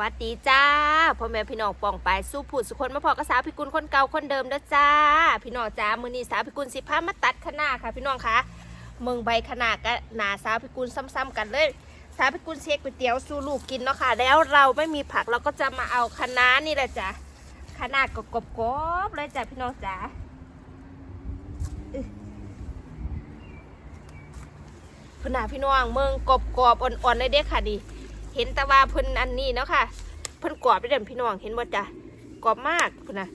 วัสดีจ้าพ่อแม่พี่น้องปองไปสู้ผุดสุคนมาพอกับสาวพิกุลคนเก่าคนเดิมเด้อจ้า พี่น้องจ้ามือนี้สาวพิกุลสิพามาตัดขนาค่ะ พี่น้องคะเมืองใบขนากับหนาสาวพิกุลซ้ำๆกันเลย สาวพิกุลเช็คก๋วยเตี๋ยวสู่ลูกกินเนาะค่ะ แล้วเราไม่มีผักเราก็จะมาเอาคะน้านี่แหละจ้ะขนาดกบๆเลยจ้ะพี่น้องจ้าพนน่ะพี่น้องเมืองกบๆอ่อนๆเลยเด้ค่ะดิ เห็นต่ว่าเพิ่นอันนี้เนาะค่ะเพิ่นกรอบได้เด่นพี่น้องเห็นบ่จ้ะกรอบมากพุ่นนะ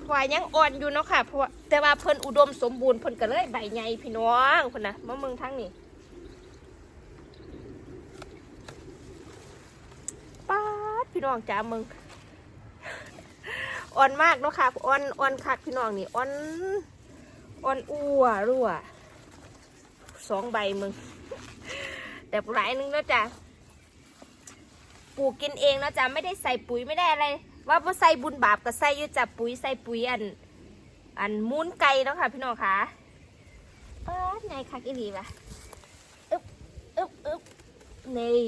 พราะว่ายังอ่อนอยู่เนาะค่ะเพราะว่าแต่ว่าเพิ่นอุดมสมบูรณ์เพิ่นก็เลยใบใหญ่พี่น้องพุ่นนะมะเมืองทั้งนี้ป๊าดพี่น้องจ้ามึงอ่อนมากเนาะค่ะอ่อนอ่อนคักพี่น้องนี่อ่อนอ่อนอ้วรั่วสองใบมึงแต่หลายนึงแล้วจ้ะ ลูกกินเองนะจ๊ะไม่ได้ใส่ปุ๋ยไม่ได้อะไร ว่าว่าใส่บุญบาปก็ใส่อยู่จ้ะปุ๋ยใส่ปุ๋ยอัน อันมูนไก่แล้วค่ะพี่น้องค่ะป้าไงคักอีหลีปะอึ๊บอึ๊บอึ๊บนี่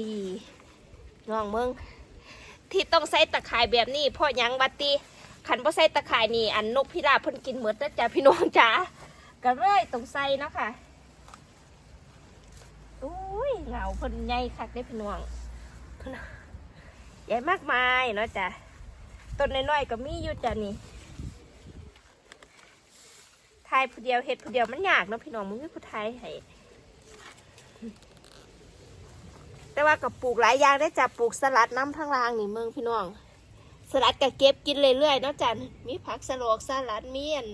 น้องเมึงที่ต้องใส่ตะข่ายแบบนี้เพราะยังบัตีขันบ่ใส่ตะข่ายนี่อันนกพิราบเพิ่นกินเหมือนจ้ะพี่น้องจ๋าก็เลยต้องใส่เนาะค่ะอุ้ยเหงาเพิ่นใหญ่คักได้พี่น้องเพิ่น ใหญ่มากมายเนาะจ้ะต้นน้อยๆก็มีอยู่จ้ะนี่ทายผู้เดียวเห็ดผู้เดียวมันยากเนาะพี่น้องมันไม่ผู้ไทยให้แต่ว่ากับปลูกหลายอย่างได้จ้ะปลูกสลัดน้ำทั้งรางนี่เมืองพี่น้อง สลัดก็เก็บกินเรื่อยๆเนาะจ้ะมีผักสลอกสลัดมีอัน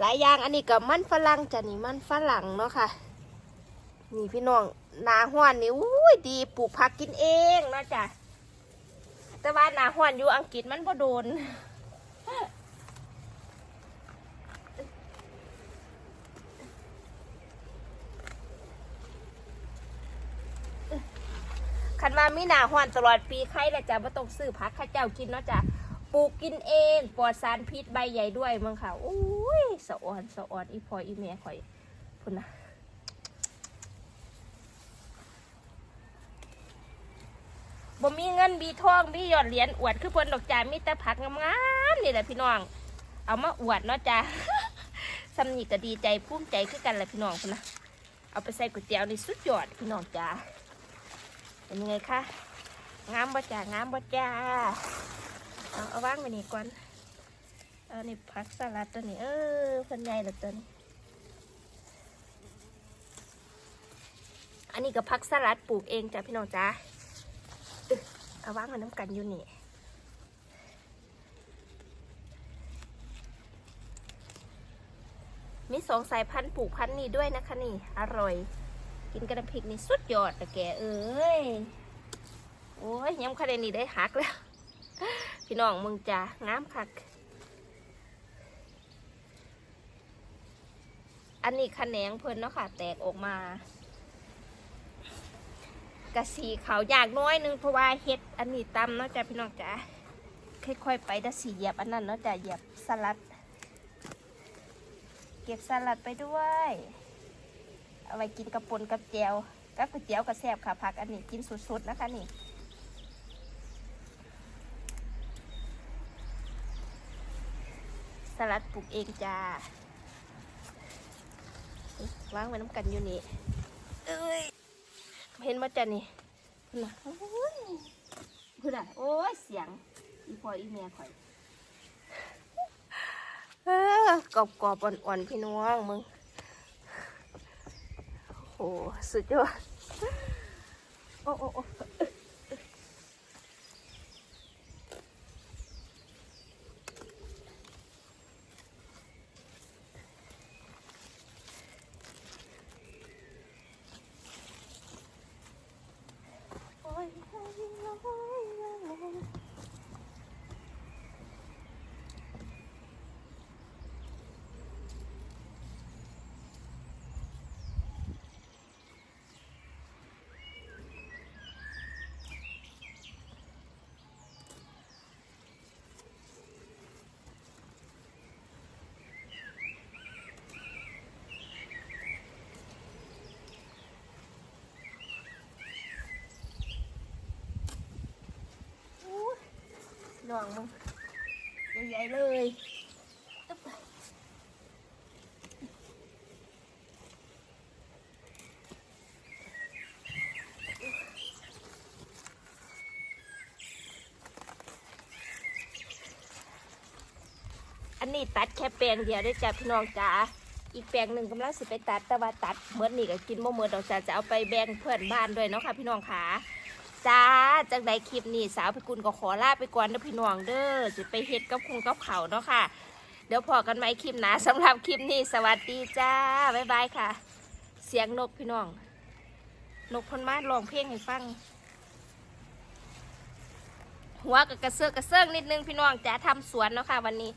หลายอย่างอันนี้ก็มันฝรั่งจ้ะนี่มันฝรั่งเนาะค่ะ นี่พี่น้องนาห้วนนี่อุ้ยดีปลูกผักกินเองเนาะจ้ะ แต่ว่านาห้วนอยู่อังกฤษมันบ่โดนคันว่ามีหนาห้วนตลอดปีใครละจ้ะบ่ต้องซื้อผักข้าเจ้ากินเนาะจ้ะปลูกกินเองปลอดสารพิษใบใหญ่ด้วยมึงค่ะอุ้ยสะอ่อนสะอ่อนอีพออีเมียข่อยพุ่นนะ บ่มีเงินมีทองมียอดเหรียญอวดคือเพิ่นดอกจ้ามีแต่ผักงามๆนี่แหละพี่น้อง เอามาอวดเนาะจ้าสำนีก็ดีใจภูมิใจคือกันแหละพี่น้องพุ่นนะเอาไปใส่ก๋วยเตี๋ยวนี่สุดยอดพี่น้องจ้าเป็นยังไงคะงามบ่จ้างามบ่จ้าเอาเอาวางไว้นี่ก่อนเอานี่ผักสลัดตัวนี้เออเพิ่นใหญ่เหลือตัวนี้อันนี้ก็ผักสลัดปลูกเองจ้าพี่น้องจ้า เอาว่างมาน้ำกันอยู่นี่มีสองสายพันธุ์ปลูกพันธุ์นี้ด้วยนะคะนี่ อร่อย กินกระพริกนี่สุดยอดแต่แกเอ้ยโอ้ยย้ำคะแนนนี่ได้หักแล้ว พี่น้องมึงจ้างามคัก อันนี้คะแนงเพิ่นเนาะค่ะ แตกออกมา กะสีเขาวยากน้อยหนึงเพราะว่าเฮ็ดอันนี้ตำเนาะจ้ะพี่น้องจ้ะค่อยๆไปแตะสีเหยียบอันนั้นเนาะจ้ะเหยียบสลัด เก็บสลัดไปด้วย เอาไว้กินกับปนกับแจวกับก๋วยเตี๋ยวกับแซ่บค่ะผักอันนี้กินสุดๆนะคะนี่สลัดปลูกเองจ้าวางไว้น้ำกันอยู่นี่เอ้ย เห็นมาจ้ะนี่พุ่นน่ะโอ้ยพุ่นน่ะโอ้ยเสียง อีพ่ออีแม่ข่อยเออกรอบกรอบๆอ่อนๆพี่น้องมึงโอ้โหสุดยอดโอ้โอ้ องมึงตัวใหญ่เลยอันนี้ตัดแค่แปลงเดียวได้จ้ะพี่น้องจ๋า อีกแปลงหนึ่งกำลังสิไปตัดแต่ว่าตัดเมื่อนี่ก็กินบ่เมื่อดอกจ้าจะเอาไปแบ่งเพื่อนบ้านด้วยเนาะค่ะพี่น้องค่ะ จ้าจากใดคลิปนี้สาวพิกุลก็ขอลาไปก่อนนะพี่น้องเด้อจะไปเฮ็ดกับคงกับเขาเนาะค่ะ เดี๋ยวพอกันไหมคลิปนาสำหรับคลิปนี้สวัสดีจ้าบ๊ายบายค่ะ เสียงนกพี่น้อง นกพันมาร้องเพลงให้ฟัง หัวกับกระเซาะกระเซิงนิดนึงพี่น้องจ้าทำสวนเนาะค่ะวันนี้